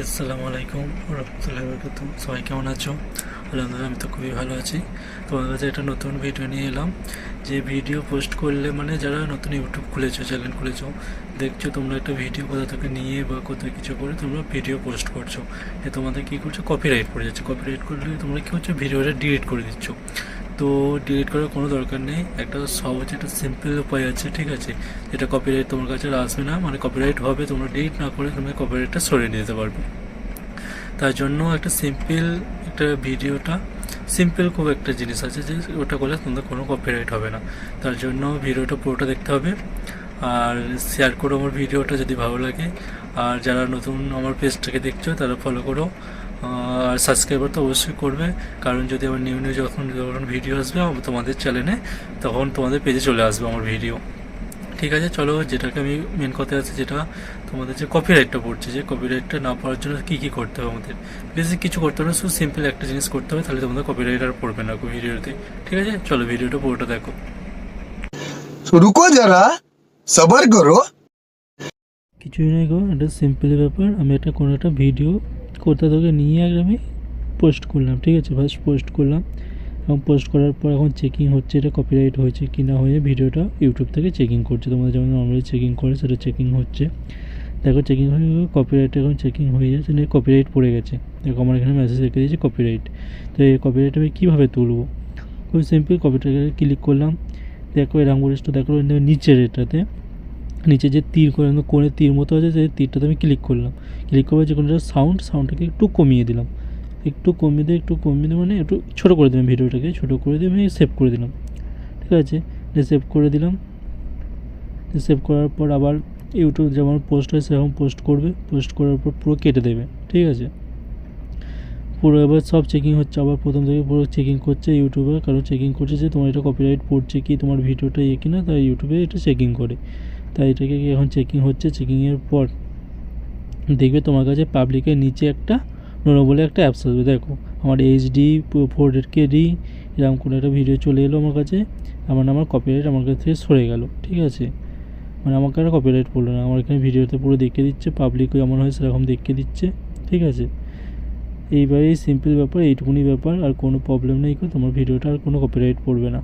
আসসালামু আলাইকুম রহমতুল্লাহ বরকাত সবাই কেমন আছো? আলহামদুলিল্লাহ, আমি তো খুবই ভালো আছি। তোমাদের কাছে একটা নতুন ভিডিও নিয়ে এলাম। যে ভিডিও পোস্ট করলে মানে যারা নতুন ইউটিউব খুলেছো, চ্যানেল খুলেছো, দেখছ তোমরা একটা ভিডিও কোথা থেকে নিয়ে বা কোথাও কিছু করে, তোমরা ভিডিও পোস্ট করছ। এ তোমাদের কী করছ? কপিরাইট পড়ে যাচ্ছে। কপিরাইট করলে তোমরা কী হচ্ছে? ভিডিওটা ডিলিট করে দিচ্ছ। তো ডিলিট করার কোনো দরকার নেই। একটা সহজ একটা সিম্পল উপায় আছে, ঠিক আছে? যেটা কপিরাইট তোমার কাছে আসবে না মানে কপিরাইট হবে, তোমরা ডিলিট না করে তুমি কপিরাইটটা সরিয়ে নিতে পারবে। তার জন্য একটা সিম্পল একটা ভিডিওটা সিম্পল খুব একটা জিনিস আছে যে ওটা করলে তোমাদের কোনো কপিরাইট হবে না। তার জন্য ভিডিওটা পুরোটা দেখতে হবে। আর শেয়ার করো আমার ভিডিওটা যদি ভালো লাগে। আর যারা নতুন আমার পেজটাকে দেখছ, তারা ফলো করো। আর সাবস্ক্রাইবার তো অবশ্যই করবে, কারণ যদি আমার নিউ নিউ যখন যখন ভিডিও আসবে তোমাদের চ্যানেলে তখন তোমাদের পেজে চলে আসবে আমার ভিডিও ঠিক আছে, চলো যেটাকে আমি মেন কথা আছে যেটা তোমাদের যে কপিরাইটটা পড়ছে, যে কপিরাইটটা না পড়ার জন্য কী কী করতে হবে আমাদের? বেশি কিছু করতে হবে না শুধু সিম্পল একটা জিনিস করতে হবে, তাহলে তোমাদের কপিরাইট আর পড়বে না ভিডিওতে ঠিক আছে, চলো ভিডিওটা পুরোটা দেখো। রুকো যারা সবার করো। কিছুই নেই গো, এটা সিম্পল ব্যাপার। আমি একটা কোনো একটা ভিডিও করতে তোকে নিয়ে আগে আমি পোস্ট করলাম, ঠিক আছে? ফার্স্ট পোস্ট করলাম, এবং পোস্ট করার পর এখন চেকিং হচ্ছে, এটা কপিরাইট হয়েছে কি না হয়ে ভিডিওটা ইউটিউব থেকে চেকিং করছে। তোমাদের যেমন নর্মালি চেকিং করে, সেটা চেকিং হচ্ছে। দেখো চেকিং হয়ে কপিরাইট এখন চেকিং হয়ে যাচ্ছে নিয়ে কপিরাইট পড়ে গেছে। দেখো, আমার এখানে মেসেজ রেখে দিয়েছে কপিরাইট তো এই কপিরাইট আমি কীভাবে তুলবো? খুব সিম্পল কপিরাইটে ক্লিক করলাম। দেখো এরকম বলিস দেখো, নিচের এটাতে। নিচে যে তীর করে কোণে তীর মতো আছে সেই তীরটাতে আমি ক্লিক করলাম। ক্লিক করে যে কোনো সাউন্ড সাউন্ডটাকে একটু কমিয়ে দিলাম। একটু কমিয়ে দিয়ে, একটু কমিয়ে দিয়ে মানে একটু ছোটো করে দিলাম ভিডিওটাকে, ছোটো করে দিয়ে আমি সেভ করে দিলাম। ঠিক আছে? সেভ করে দিলাম। সেভ করার পর আবার ইউটিউব যেমন পোস্ট হয় সেরকম পোস্ট করবে। পোস্ট করার পর পুরো কেটে দেবে। ঠিক আছে? পুরো এবার সব চেকিং হচ্ছে। আবার প্রথম থেকে পুরো চেকিং করছে ইউটিউবে কারণ চেকিং করছে যে তোমার এটা কপিরাইট পড়ছে কি, তোমার ভিডিওটা ইয়ে কিনা, তাই ইউটিউবে এটা চেকিং করে। তাই এটাকে এখন চেকিং হচ্ছে? চেকিংয়ের পর দেখবে তোমার কাছে পাবলিকের নিচে একটা নোনো বলে একটা অ্যাপস আসবে দেখো, আমার এইচডি ফোর কে ডি এরকম কোনো একটা ভিডিও চলে এলো আমার কাছে। আমার আমার কপিরাইট আমার কাছ থেকে সরে গেল, ঠিক আছে? মানে আমাকে আর কপিরাইট পড়ল না। আমার এখানে ভিডিওতে পুরো দেখিয়ে দিচ্ছে পাবলিকও যেমন হয় সেরকম দেখিয়ে দিচ্ছে, ঠিক আছে? এইবারেই সিম্পল ব্যাপার, এইটুকুনি ব্যাপার, আর কোনো প্রবলেম নেই তোমার ভিডিওটা আর কোনো কপিরাইট পড়বে না।